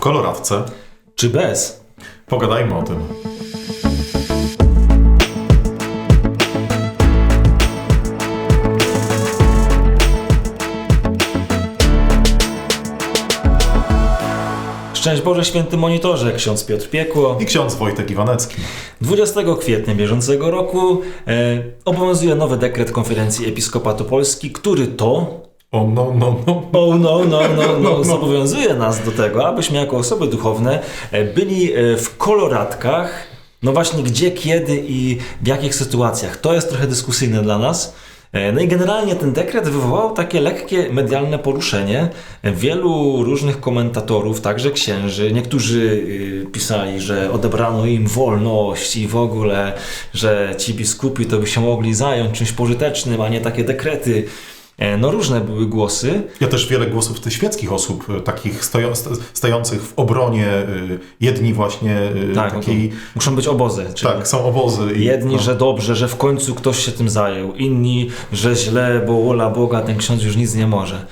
kolorawce. Czy bez? Pogadajmy o tym. Szczęść Boże Święty Monitorze, ksiądz Piotr Piekło. I ksiądz Wojtek Iwanecki. 20 kwietnia bieżącego roku e, obowiązuje nowy dekret Konferencji Episkopatu Polski, który to O no, no, no. Oh no, no, no, no, no. zobowiązuje nas do tego, abyśmy jako osoby duchowne e, byli e, w koloratkach, no właśnie gdzie, kiedy i w jakich sytuacjach. To jest trochę dyskusyjne dla nas. E, No i generalnie ten dekret wywołał takie lekkie medialne poruszenie. Wielu różnych komentatorów, także księży, niektórzy y, pisali, że odebrano im wolność i w ogóle, że ci biskupi to by się mogli zająć czymś pożytecznym, a nie takie dekrety. E, No różne były głosy. Ja też wiele głosów tych świeckich osób, e, takich stojących w obronie, e, jedni właśnie Tak, no takiej... muszą być obozy. Czyli Tak, są obozy. i- Jedni, no. że dobrze, że w końcu ktoś się tym zajął. Inni, że źle, bo wola Boga, ten ksiądz już nic nie może.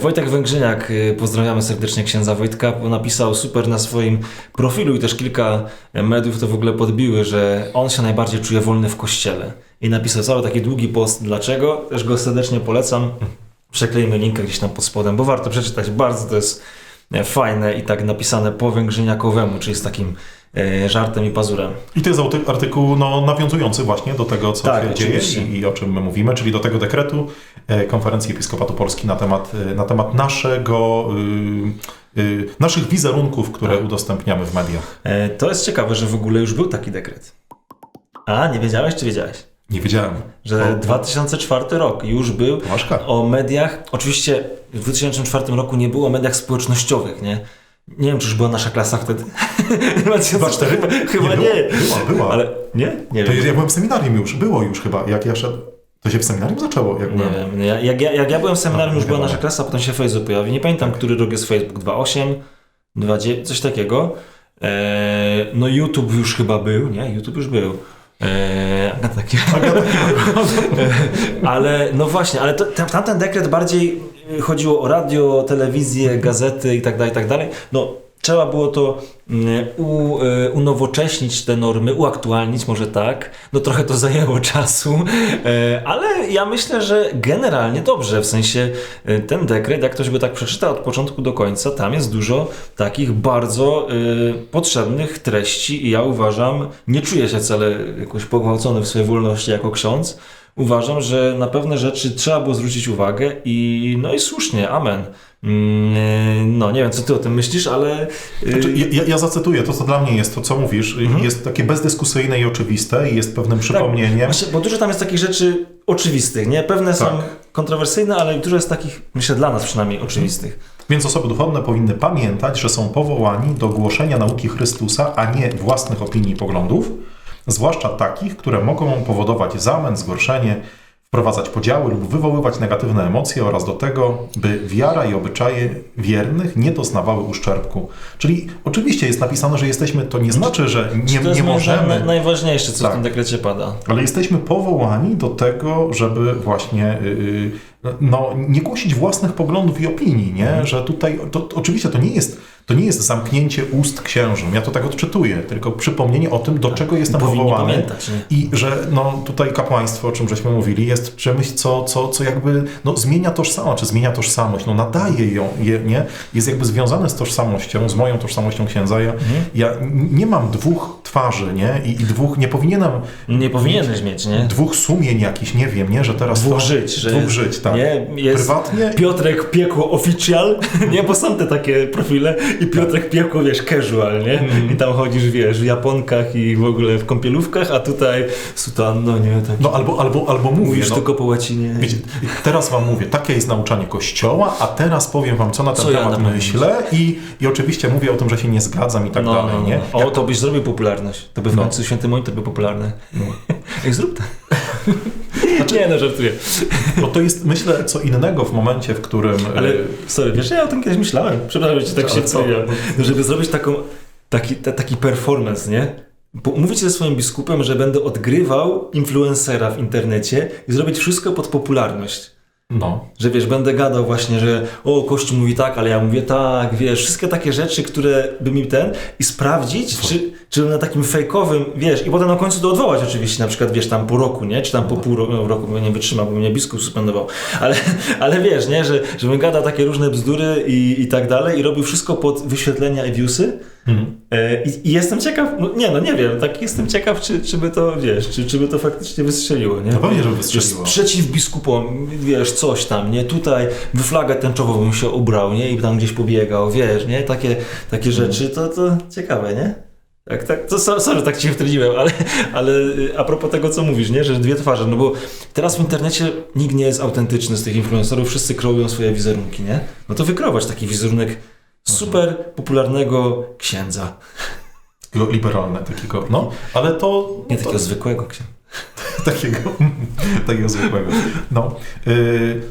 Wojtek Węgrzyniak, pozdrawiamy serdecznie księdza Wojtka, napisał super na swoim profilu i też kilka mediów to w ogóle podbiły, że on się najbardziej czuje wolny w kościele. I napisał cały taki długi post. Dlaczego? Też go serdecznie polecam. Przeklejmy linkę gdzieś tam pod spodem, bo warto przeczytać. Bardzo to jest e, fajne i tak napisane po węgrzyniakowemu, czyli z takim e, żartem i pazurem. I to jest arty- artykuł no, nawiązujący właśnie do tego, co Tak, się dzieje i, i o czym my mówimy, czyli do tego dekretu e, Konferencji Episkopatu Polski na temat, na temat naszego, y, y, naszych wizerunków, które Tak. udostępniamy w mediach. To jest ciekawe, że w ogóle już był taki dekret. A, nie wiedziałeś, czy wiedziałeś? Nie wiedziałem. Że O, 2004 rok już był Poważka. o mediach. Oczywiście w 2004 roku nie było o mediach społecznościowych, nie? Nie wiem, czy już była nasza klasa wtedy. 2004? Chyba, Nie, nie. była, była. Ale nie? Nie To wiem. ja byłem w seminarium już, było już chyba, jak ja szedłem. To się w seminarium zaczęło, jak Nie byłem. wiem. Ja, jak, ja, jak ja byłem w seminarium, No, już była nasza klasa, potem się Facebook pojawił. Nie pamiętam, który rok jest Facebook. 2.8, 2.9, coś takiego. E, no YouTube już chyba był, nie? YouTube już był. E, a takie. ale no właśnie, ale to, tam, tamten dekret bardziej chodziło o radio, telewizję, gazety i tak dalej, i tak dalej. No trzeba było to mm, u, y, unowocześnić te normy, uaktualnić może tak. No trochę to zajęło czasu, e, ale ja myślę, że generalnie dobrze, w sensie y, ten dekret, jak ktoś go tak przeczyta od początku do końca, tam jest dużo takich bardzo potrzebnych treści i ja uważam, nie czuję się wcale jakoś pogwałcony w swojej wolności jako ksiądz, uważam, że na pewne rzeczy trzeba było zwrócić uwagę i no i słusznie, amen. Mm, No, nie wiem, co ty o tym myślisz, ale... y, Znaczy, ja, ja- zacytuję to, co dla mnie jest, to co mówisz, Mhm. jest takie bezdyskusyjne i oczywiste i jest pewnym przypomnieniem. Właśnie, bo dużo tam jest takich rzeczy oczywistych, nie? Pewne są Tak. kontrowersyjne, ale dużo jest takich, myślę, dla nas przynajmniej oczywistych. Więc osoby duchowne powinny pamiętać, że są powołani do głoszenia nauki Chrystusa, a nie własnych opinii i poglądów, zwłaszcza takich, które mogą powodować zamęt, zgorszenie, wprowadzać podziały lub wywoływać negatywne emocje oraz do tego, by wiara i obyczaje wiernych nie doznawały uszczerbku. Czyli oczywiście jest napisane, że jesteśmy, to nie znaczy, że nie, to jest nie możemy. na- najważniejsze, co Tak. w tym dekrecie pada. Ale jesteśmy powołani do tego, żeby właśnie yy, no, nie głosić własnych poglądów i opinii, nie? Że tutaj, to, to, oczywiście to nie, jest, to nie jest zamknięcie ust księżom, ja to tak odczytuję, tylko przypomnienie o tym, do czego jestem powołany. pamiętać? I że no, tutaj kapłaństwo, o czym żeśmy mówili, jest czymś, co, co, co jakby no, zmienia tożsamość, czy zmienia tożsamość, no, nadaje ją, je, nie? jest jakby związane z tożsamością, z moją tożsamością księdza. Ja, Mhm. ja nie mam dwóch twarzy, nie? I, i dwóch, nie powinienem Nie powinieneś mieć, nie? dwóch sumień jakichś, nie wiem, nie, że teraz Dwóch to, żyć, że dwóch żyć, tak. Nie, jest Prywatnie Piotrek Piekło Official, nie, bo są te takie profile i Piotrek Piekło, wiesz, casual, nie? Mhm. I tam chodzisz, wiesz, w japonkach i w ogóle w kąpielówkach, a tutaj sutanno, nie? Tak. no albo, albo, albo mówię, Mówisz no, tylko po łacinie. wiecie, teraz wam mówię, takie jest nauczanie Kościoła, a teraz powiem wam, co na ten Co ja temat to myślę i, i oczywiście mówię o tym, że się nie zgadzam i tak no, dalej, no, nie? no. O, to byś zrobił popularność. To by w No. końcu święty monitor był popularny. No. Ej, zrób tak. nie, no żartuję. Bo to jest, myślę, co innego w momencie, w którym... Ale, e, sorry, wiesz, ja o tym kiedyś myślałem. Przepraszam, że ci tak się czuję. No, żeby zrobić taką, taki, ta, taki performance, nie? Mówić ze swoim biskupem, że będę odgrywał influencera w internecie i zrobić wszystko pod popularność. No. Że wiesz, będę gadał właśnie, że o, Kościół mówi tak, ale ja mówię tak, wiesz, wszystkie takie rzeczy, które by mi ten i sprawdzić, czy, czy na takim fejkowym, wiesz, i potem na końcu to odwołać oczywiście, na przykład, wiesz, tam po roku, nie, czy tam po pół ro- no, roku, bo nie wytrzymał, bo mnie biskup suspendował, ale, ale wiesz, nie, że, że bym gadał takie różne bzdury i, i tak dalej i robił wszystko pod wyświetlenia i viewsy, Mhm. E, I, I jestem ciekaw, no nie no nie wiem, tak jestem ciekaw, czy, czy by to, wiesz, czy, czy by to faktycznie wystrzeliło, nie? No pewnie, że Wiesz, wystrzeliło. Przeciw biskupom, wiesz, coś tam, nie? Tutaj w flagę tęczową bym się ubrał, nie? I tam gdzieś pobiegał, wiesz, nie? Takie, takie rzeczy, to, to ciekawe, nie? Tak, tak, to so- sorry, tak cię wtrąciłem, ale, ale y, a propos tego, co mówisz, nie? Że dwie twarze, no bo teraz w internecie nikt nie jest autentyczny z tych influencerów, wszyscy kreują swoje wizerunki, nie? No to wykrować taki wizerunek super popularnego księdza. Liberalne, takiego, no. Ale to... Nie to, takiego zwykłego księdza. takiego, takiego zwykłego. No. Yy,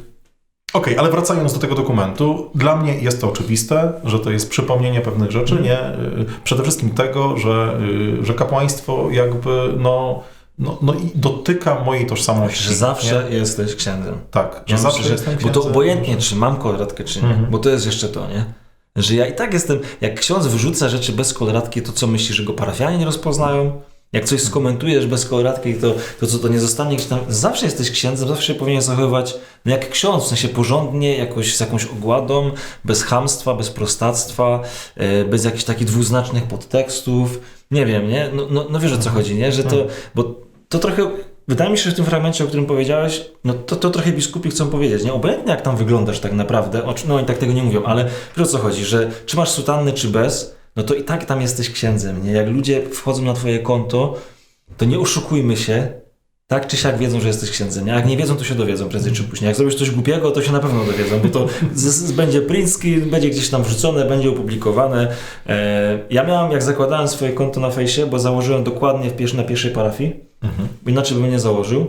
Okej, ale wracając do tego dokumentu, dla mnie jest to oczywiste, że to jest przypomnienie pewnych rzeczy, nie? Yy, Przede wszystkim tego, że, yy, że kapłaństwo jakby, no, no, no i dotyka mojej tożsamości. Że zawsze nie? jesteś księdzem. Tak, że Ja zawsze myślę, jestem że, Bo to księdzem. obojętnie, czy mam koloratkę, czy nie. Mhm. Bo to jest jeszcze to, nie? Że ja i tak jestem, jak ksiądz wyrzuca rzeczy bez koloratki, to co myślisz, że go parafianie nie rozpoznają? Jak coś skomentujesz bez koloratki, to, to co to nie zostanie tam. Zawsze jesteś księdzem, zawsze się powinien zachowywać no jak ksiądz, w sensie porządnie, jakoś z jakąś ogładą, bez chamstwa, bez prostactwa, e, bez jakichś takich dwuznacznych podtekstów. Nie wiem, nie? No, no, no wiesz o co chodzi, nie? Że to, bo to trochę, wydaje mi się, że w tym fragmencie, o którym powiedziałeś, no to, to trochę biskupi chcą powiedzieć, nie? Obojętnie jak tam wyglądasz tak naprawdę, no oni tak tego nie mówią, ale wiesz o co chodzi, że czy masz sutanny, czy bez, no to i tak tam jesteś księdzem, nie? Jak ludzie wchodzą na twoje konto, to nie oszukujmy się, tak czy siak wiedzą, że jesteś księdzem. Nie? Jak nie wiedzą, to się dowiedzą prędzej czy później. Jak zrobisz coś głupiego, to się na pewno dowiedzą, bo to z, z, będzie printski, będzie gdzieś tam wrzucone, będzie opublikowane. E, ja miałem, jak zakładałem swoje konto na fejsie, bo założyłem dokładnie w na pierwszej parafii, Mhm. inaczej bym nie założył.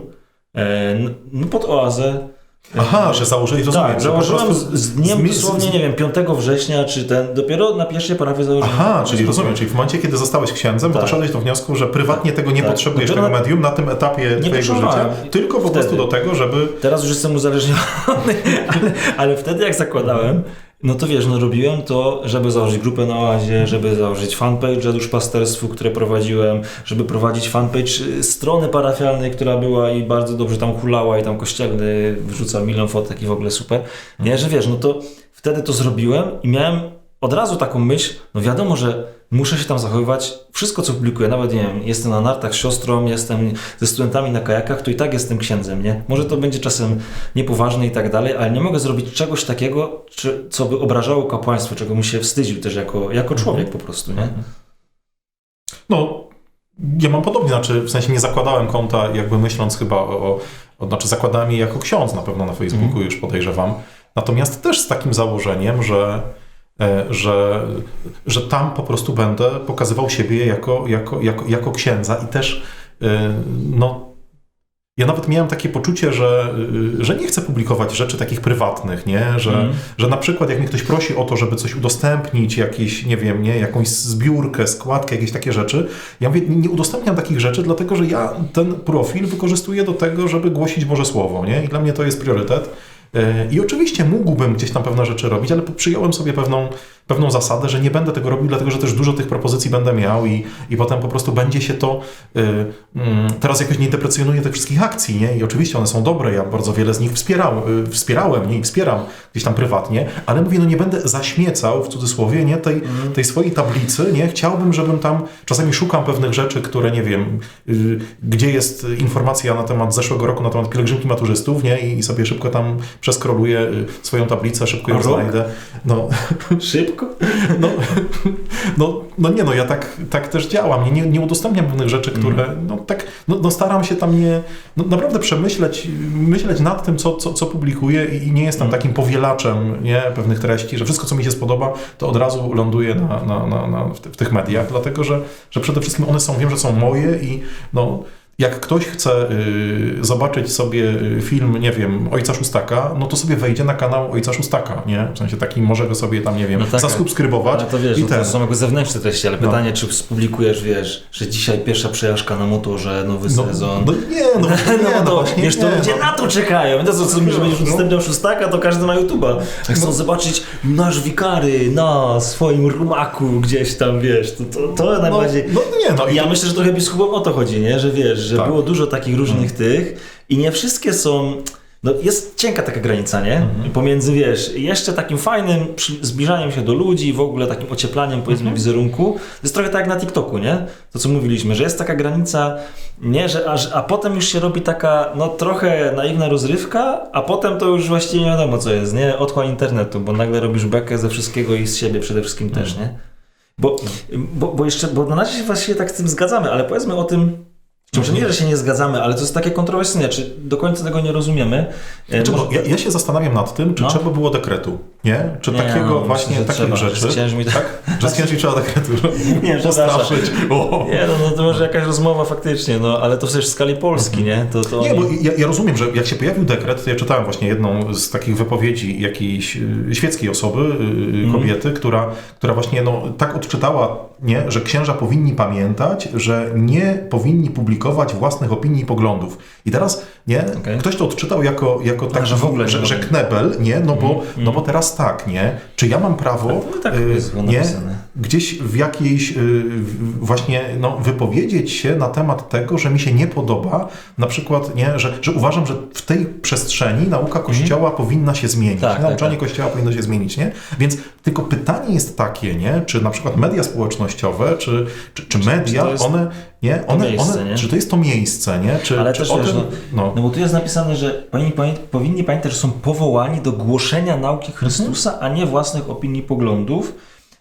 E, no pod oazę. E, Aha, że założyli, rozumiem. tak, założyłem z, z dniem zmi- dosłownie, z- nie wiem, 5 września, czy ten, dopiero na pierwszej parafii założyłem. Aha, czyli rozumiem, czyli w momencie, kiedy zostałeś księdzem, Tak. doszedłeś do wniosku, że prywatnie tego nie Tak. potrzebujesz, Dopiero tego medium na tym etapie twojego życia, tylko po Wtedy. prostu do tego, żeby... Teraz już jestem uzależniony, ale, ale wtedy jak zakładałem, no to wiesz, no robiłem to, żeby założyć grupę na oazie, żeby założyć fanpage duszpasterstwu, które prowadziłem, żeby prowadzić fanpage y, strony parafialnej, która była i bardzo dobrze tam hulała i tam kościelny wrzucał milion fotek i w ogóle super. Nie, że wiesz, no to wtedy to zrobiłem i miałem od razu taką myśl, no wiadomo, że muszę się tam zachowywać, wszystko co publikuję, nawet nie wiem, jestem na nartach z siostrą, jestem ze studentami na kajakach, to i tak jestem księdzem, nie? Może to będzie czasem niepoważne i tak dalej, ale nie mogę zrobić czegoś takiego, czy, co by obrażało kapłaństwo, czego bym się wstydził też jako, jako człowiek po prostu, nie? No, ja mam podobnie, znaczy w sensie nie zakładałem konta jakby myśląc chyba o, o znaczy zakładałem je jako ksiądz na pewno na Facebooku Mhm. już podejrzewam, natomiast też z takim założeniem, że że, że tam po prostu będę pokazywał siebie jako, jako, jako, jako księdza i też e, no ja nawet miałem takie poczucie, że, y, że nie chcę publikować rzeczy takich prywatnych, nie? Że, Mhm. że na przykład jak mnie ktoś prosi o to, żeby coś udostępnić, jakieś, nie wiem, nie, jakąś zbiórkę, składkę, jakieś takie rzeczy, ja mówię, nie nie udostępniam takich rzeczy, dlatego że ja ten profil wykorzystuję do tego, żeby głosić Boże Słowo, nie? I dla mnie to jest priorytet. E, I oczywiście mógłbym gdzieś tam pewne rzeczy robić, ale przyjąłem sobie pewną, pewną zasadę, że nie będę tego robił, dlatego że też dużo tych propozycji będę miał i, i potem po prostu będzie się to. y, mm, teraz jakoś nie deprecjonuję tych wszystkich akcji, nie? I oczywiście one są dobre, ja bardzo wiele z nich wspierał, y, wspierałem, nie? I wspieram gdzieś tam prywatnie, ale mówię, no nie będę zaśmiecał w cudzysłowie, nie? Tej, tej swojej tablicy, nie? Chciałbym, żebym tam czasami szukam pewnych rzeczy, które nie wiem, y, gdzie jest informacja na temat zeszłego roku, na temat pielgrzymki maturzystów, nie? I, i sobie szybko tam przeskroluję y, swoją tablicę, szybko ją rok? znajdę. No, Szybko? No, no, no nie, no ja tak, tak też działam. Nie, nie, udostępniam pewnych rzeczy, które, no tak, no, no staram się tam nie, no naprawdę przemyśleć, myśleć nad tym, co, co, co publikuję i, nie jestem takim powielaczem, nie, pewnych treści, że wszystko, co mi się spodoba, to od razu ląduje na, na, na, na, w tych mediach, dlatego, że, że przede wszystkim one są, wiem, że są moje i no, jak ktoś chce y, zobaczyć sobie y, film, nie wiem, Ojca Szóstaka, no to sobie wejdzie na kanał Ojca Szóstaka, nie? W sensie takim może go sobie tam, nie wiem, No tak, zasubskrybować Ale to wiesz, i no ten. to są jakby zewnętrzne treści, ale No. pytanie, czy spublikujesz, wiesz, że dzisiaj pierwsza przejażdżka na motorze, nowy No, sezon. no nie, no, nie, No, no, to, właśnie wiesz, to ludzie no. na to czekają. To co, co że będziesz No. udostępniał szóstaka, to każdy ma YouTube'a. Chcą zobaczyć nasz wikary na swoim rumaku gdzieś tam, wiesz, to, to, to No, najbardziej... no nie, no Ja myślę, że trochę biskupom o to chodzi, nie? Że wiesz, że Tak. było dużo takich różnych tych i nie wszystkie są... No jest cienka taka granica, nie? Mhm. Pomiędzy, wiesz, jeszcze takim fajnym zbliżaniem się do ludzi, w ogóle takim ocieplaniem, powiedzmy, Mhm. wizerunku. To jest trochę tak jak na TikToku, nie? To, co mówiliśmy, że jest taka granica, nie, że aż, a potem już się robi taka, no trochę naiwna rozrywka, a potem to już właściwie nie wiadomo, co jest, nie? Otchłań internetu, bo nagle robisz bekę ze wszystkiego i z siebie przede wszystkim też, Mhm. nie? Bo, bo, bo jeszcze, bo na razie się właściwie tak z tym zgadzamy, ale powiedzmy o tym, czy może nie, że się nie zgadzamy, ale to jest takie kontrowersyjne, czy do końca tego nie rozumiemy. Znaczy, może- ja, ja się zastanawiam nad tym, czy No. trzeba było dekretu, nie? Czy Nie, takiego no, właśnie, myślę, że takich trzeba, rzeczy, że księżmi to- tak? Że z księżmi trzeba dekretu Nie, postraszyć. O. Nie, no, no to może jakaś rozmowa faktycznie, no ale to też w skali Polski, nie? To, to Nie, oni- bo ja, ja rozumiem, że jak się pojawił dekret, to ja czytałem właśnie jedną z takich wypowiedzi jakiejś y, świeckiej osoby, y, Mhm. kobiety, która, która właśnie no, tak odczytała, nie, że księża powinni pamiętać, że nie powinni publikować własnych opinii i poglądów. I teraz nie, Okej. ktoś to odczytał jako, jako taki, że w ogóle że, że knebel, nie, no bo, no bo teraz tak, nie, czy ja mam prawo, to tak y, jest nie, napisane. Gdzieś w jakiejś y, właśnie no, wypowiedzieć się na temat tego, że mi się nie podoba, na przykład, nie, że, że uważam, że w tej przestrzeni nauka Kościoła powinna się zmienić. Tak, tak, Nauczanie tak. Kościoła powinno się zmienić, nie? Więc tylko pytanie jest takie, nie, czy na przykład media społecznościowe, czy, czy, czy media, to jest one, nie, one, miejsce, one nie? czy to jest to miejsce, nie? Czy, Ale czy też o wiesz, tym, no, No bo tu jest napisane, że powinni, powinni, pamiętać, że są powołani do głoszenia nauki Chrystusa, a nie własnych opinii poglądów,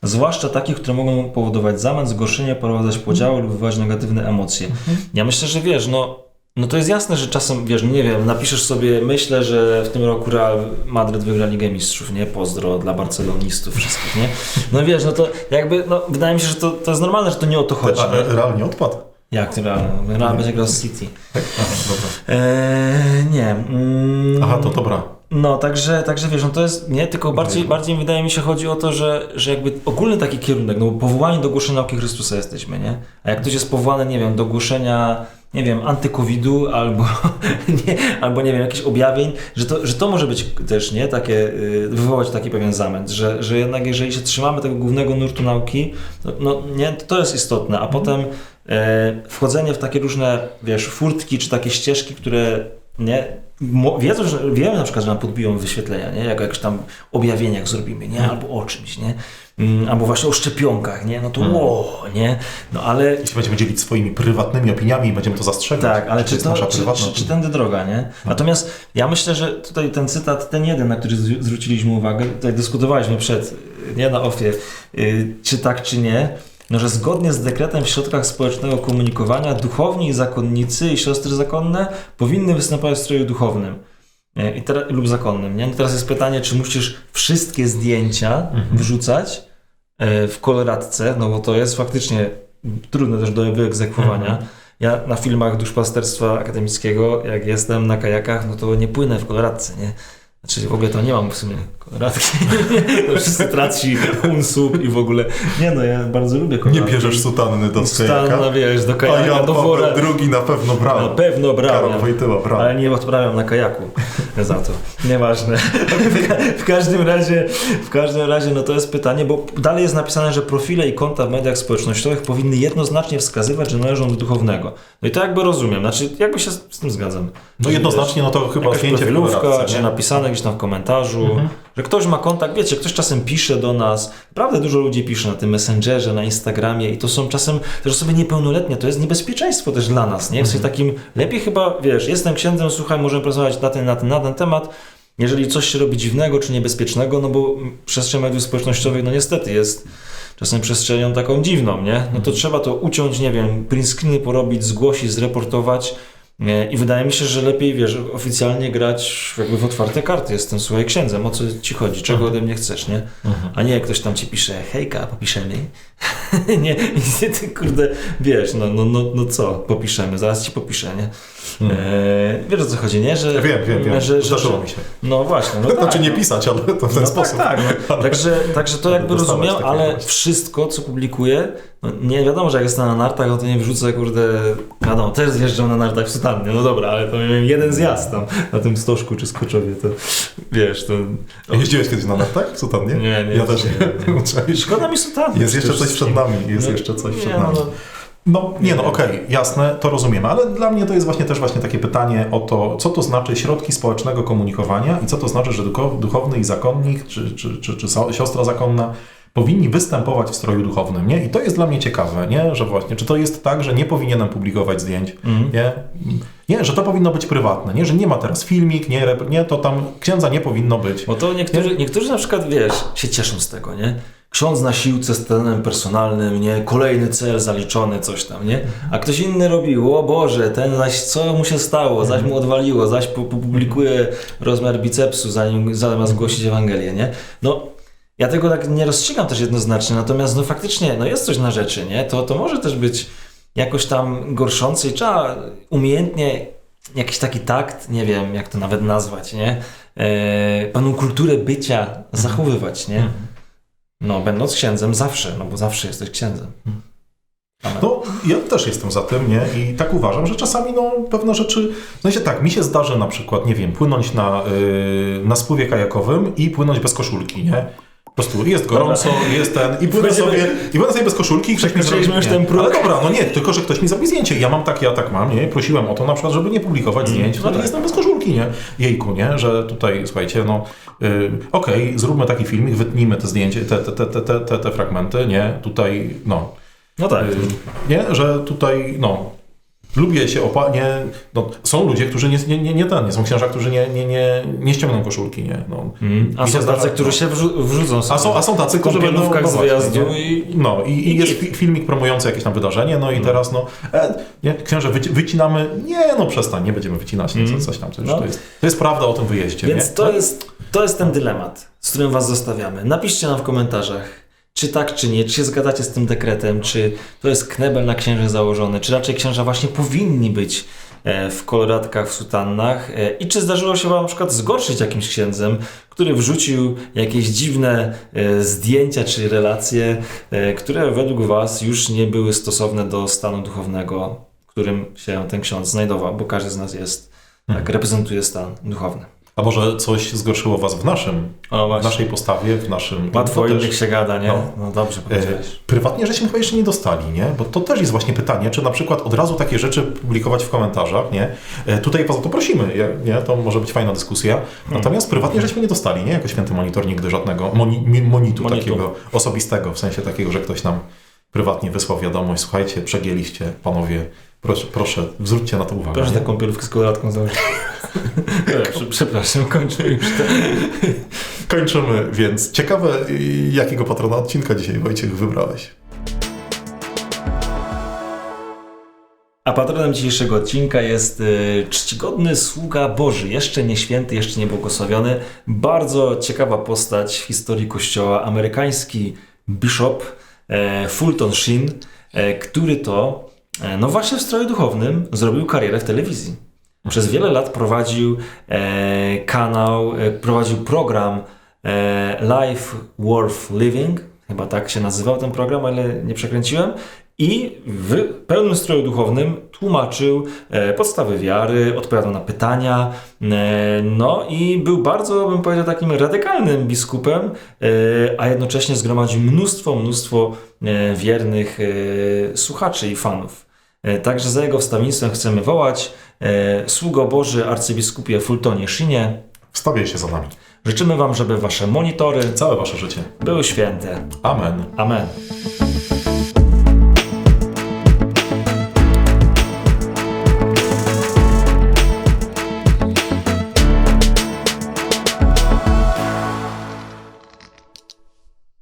zwłaszcza takich, które mogą powodować zamęt, zgorszenie, prowadzać podziały lub wywołać negatywne emocje. Ja myślę, że wiesz, no, no to jest jasne, że czasem, wiesz, no nie wiem, napiszesz sobie, myślę, że w tym roku Real Madryt wygra Ligę Mistrzów, nie? Pozdro dla barcelonistów wszystkich, nie? No wiesz, no to jakby, no wydaje mi się, że to, to jest normalne, że to nie o to chodzi. a, nie? a, realnie odpadł. Jak to Real? Real będzie grał z City. Tak? Aha, dobra. Eee, nie. Mm, Aha, to dobra. No, także, także wiesz, no to jest, nie, tylko bardziej, bardziej wydaje mi się chodzi o to, że, że jakby ogólny taki kierunek, no bo powołani do głoszenia nauki Chrystusa jesteśmy, nie? A jak ktoś jest powołany, nie wiem, do głoszenia, nie wiem, antykowidu albo, nie, albo nie wiem, jakichś objawień, że to, że to może być też, nie, takie, y, wywołać taki pewien zamęt, że, że jednak jeżeli się trzymamy tego głównego nurtu nauki, no, no nie, to jest istotne, a potem e, wchodzenie w takie różne, wiesz, furtki czy takie ścieżki, które nie, wiedzą, że wiemy na przykład, że nam podbiją wyświetlenia, nie, jak jakieś tam objawieniach zrobimy, nie, albo o czymś, nie, Mm, albo właśnie o szczepionkach, nie, no to ło, nie, no ale Jeśli będziemy dzielić swoimi prywatnymi opiniami i będziemy to zastrzegać, tak, ale czy jest to, nasza czy, prywatna czy, czy opinia. tędy droga, nie? Natomiast ja myślę, że tutaj ten cytat, ten jeden, na który zw- zwróciliśmy uwagę, tutaj dyskutowaliśmy przed, nie na ofie, y, czy tak, czy nie, no, że zgodnie z dekretem w środkach społecznego komunikowania duchowni i zakonnicy i siostry zakonne powinny występować w stroju duchownym. Nie? I teraz, lub zakonnym. Nie? No teraz jest pytanie, czy musisz wszystkie zdjęcia wrzucać e, w koloratce, no bo to jest faktycznie trudne też do wyegzekwowania. Ja na filmach duszpasterstwa akademickiego, jak jestem na kajakach, no to nie płynę w koloratce, nie? Znaczy w ogóle to nie mam w sumie koloratki. to wszyscy traci unsub i w ogóle. Nie no, ja bardzo lubię Nie koloratki. bierzesz sutanny do Stanna, kajaka, wiesz, do a kajaka, Jan do wora. II na pewno brał. Na pewno brałem. Karol Wojtyła brał. Ale nie odprawiam na kajaku za to. Nieważne. W, ka- w każdym razie, w każdym razie, no to jest pytanie, bo dalej jest napisane, że profile i konta w mediach społecznościowych powinny jednoznacznie wskazywać, że należą do duchownego. No i to jakby rozumiem, znaczy jakby się z, tym zgadzam. No jednoznacznie, no to chyba zdjęcie w czy nie? napisane gdzieś tam w komentarzu, że ktoś ma kontakt, wiecie, ktoś czasem pisze do nas, naprawdę dużo ludzi pisze na tym Messengerze, na Instagramie i to są czasem też osoby niepełnoletnie, to jest niebezpieczeństwo też dla nas, nie? W sensie takim, lepiej chyba, wiesz, jestem księdzem, słuchaj, możemy porozmawiać na ten, na ten, na ten temat, jeżeli coś się robi dziwnego czy niebezpiecznego, no bo przestrzeń mediów społecznościowych, no niestety jest czasem przestrzenią taką dziwną, nie? No to trzeba to uciąć, nie wiem, print screeny porobić, zgłosić, zreportować? I wydaje mi się, że lepiej, wiesz, oficjalnie grać jakby w otwarte karty. Jestem, słuchaj, księdzem, o co ci chodzi, czego ode mnie chcesz, nie? A nie jak ktoś tam ci pisze, hejka, popiszemy. nie, nie, ty kurde, wiesz, no, no, no, no co, popiszemy, zaraz ci popiszę, nie? E, wiesz o co chodzi, nie? Że, Wiem, wiem, wiem. Że, że, że, mi się. no właśnie, no Znaczy tak, nie no. pisać, ale to w ten No sposób. Tak, tak. No. Ale- Także, także to jakby rozumiem, ale właśnie. wszystko, co publikuję, no nie wiadomo, że jak jestem na nartach, no to nie wrzucę, kurde, wiadomo, też zjeżdżam na nartach w sutannie, no dobra, ale to miałem jeden zjazd tam na tym stożku czy skoczowie, to wiesz, to... Jeździłeś kiedyś na nartach w sutannie? Nie, nie, Ja też nie, nie. Szkoda mi sutanny. Jest jeszcze coś przed nami, jest No, jeszcze coś nie, przed no, nami. no. No nie no, okej, jasne, to rozumiemy, ale dla mnie to jest właśnie też właśnie takie pytanie o to, co to znaczy środki społecznego komunikowania i co to znaczy, że ducho- duchowny i zakonnik, czy, czy, czy, czy siostra zakonna powinni występować w stroju duchownym, nie? I to jest dla mnie ciekawe, nie? Że właśnie, czy to jest tak, że nie powinienem publikować zdjęć, Mhm. nie? Nie, że to powinno być prywatne, nie? Że nie ma teraz filmik, nie, nie, to tam księdza nie powinno być. Bo to niektórzy, niektórzy na przykład, wiesz, się cieszą z tego, nie? Ksiądz na siłce z trenerem personalnym, nie? Kolejny cel zaliczony, coś tam, nie? A ktoś inny robił, o Boże, ten zaś, co mu się stało, zaś mu odwaliło, zaś pu- publikuje rozmiar bicepsu, zanim, zamiast głosić Ewangelię, nie? No, ja tego tak nie rozstrzygam też jednoznacznie, natomiast no faktycznie, no jest coś na rzeczy, nie? To, to może też być jakoś tam gorszące i trzeba umiejętnie jakiś taki takt, nie wiem jak to nawet nazwać, nie? E, pewną kulturę bycia zachowywać, nie? No, będąc księdzem zawsze, no bo zawsze jesteś księdzem. Amen. No, ja też jestem za tym, nie? I tak uważam, że czasami no, pewne rzeczy. W sensie tak, mi się zdarzy na przykład, nie wiem, płynąć na, yy, na spływie kajakowym i płynąć bez koszulki, nie? Po prostu jest gorąco, jest ten i Będziemy- sobie, i płynę sobie bez koszulki i ktoś mi zrobi. Ale dobra, no nie, tylko że ktoś mi zrobi zdjęcie. Ja mam tak, ja tak mam, nie? Prosiłem o to na przykład, żeby nie publikować zdjęć, no tak. jestem bez koszulki, nie? Jejku, nie? Że tutaj, słuchajcie, no yy, okej, zróbmy taki filmik, wytnijmy te zdjęcie, te, te, te, te, te, te, te fragmenty, nie? Tutaj, no. No tak. Y, Nie, że tutaj, no, lubię się opa... Nie, no, są ludzie, którzy nie, nie, nie, nie ten, nie są księża, którzy nie, nie, nie, nie ściągną koszulki, nie. No. Mm. A się są zdarza- tacy, którzy się wrzu- wrzucą sobie. A są, a są tacy, którzy będą... kąpielówkach no z wyjazdu nie? i... No i, i i jest fi- filmik promujący jakieś tam wydarzenie, no i teraz no, e, nie, księże wyci- wycinamy, nie no przestań, nie będziemy wycinać, nie, Mm. co, coś tam, to, No. to, jest, to jest prawda o tym wyjeździe, Więc nie? to jest, to jest ten dylemat, z którym was zostawiamy. Napiszcie nam w komentarzach, czy tak, czy nie, czy się zgadzacie z tym dekretem, czy to jest knebel na księży założony, czy raczej księża właśnie powinni być e, w koloratkach, w sutannach? E, i czy zdarzyło się wam na przykład zgorszyć jakimś księdzem, który wrzucił jakieś dziwne e, zdjęcia czy relacje, które według was już nie były stosowne do stanu duchownego, w którym się ten ksiądz znajdował, bo każdy z nas jest, tak, reprezentuje stan duchowny. A może coś zgorszyło was w naszym, O, w naszej postawie, w naszym... Łatwo to o też- innych się gada, nie? No. No, dobrze E, powiedziałeś. Prywatnie żeśmy chyba jeszcze nie dostali, nie? Bo to też jest właśnie pytanie, czy na przykład od razu takie rzeczy publikować w komentarzach, nie? E, Tutaj poza to prosimy, nie? To może być fajna dyskusja. Hmm. Natomiast prywatnie żeśmy nie dostali, nie? Jako święty monitor nigdy żadnego moni, monitu, Monitu. takiego osobistego, w sensie takiego, że ktoś nam prywatnie wysłał wiadomość, słuchajcie, przegięliście, panowie, proszę, proszę zwróćcie na to uwagę. Proszę nie? taką kąpielówkę z koloratką założyć. Przepraszam, kończę już. Kończymy, więc ciekawe, jakiego patrona odcinka dzisiaj Wojciech wybrałeś. A patronem dzisiejszego odcinka jest y, czcigodny sługa Boży, jeszcze nie święty, jeszcze nie błogosławiony. Bardzo ciekawa postać w historii Kościoła, amerykański bishop Fulton Sheen, e, który to, e, no właśnie w stroju duchownym, zrobił karierę w telewizji. Przez wiele lat prowadził e, kanał, e, prowadził program e, Life Worth Living, chyba tak się nazywał ten program, ale nie przekręciłem. I w pełnym stroju duchownym tłumaczył e, podstawy wiary, odpowiadał na pytania, e, no i był bardzo, bym powiedział, takim radykalnym biskupem, e, a jednocześnie zgromadził mnóstwo, mnóstwo wiernych słuchaczy i fanów. Także za jego wstawiennictwem chcemy wołać Sługo Boży arcybiskupie Fultonie Szynie. Wstawiaj się za nami. Życzymy Wam, żeby Wasze monitory Całe wasze życie. były święte. Amen. Amen.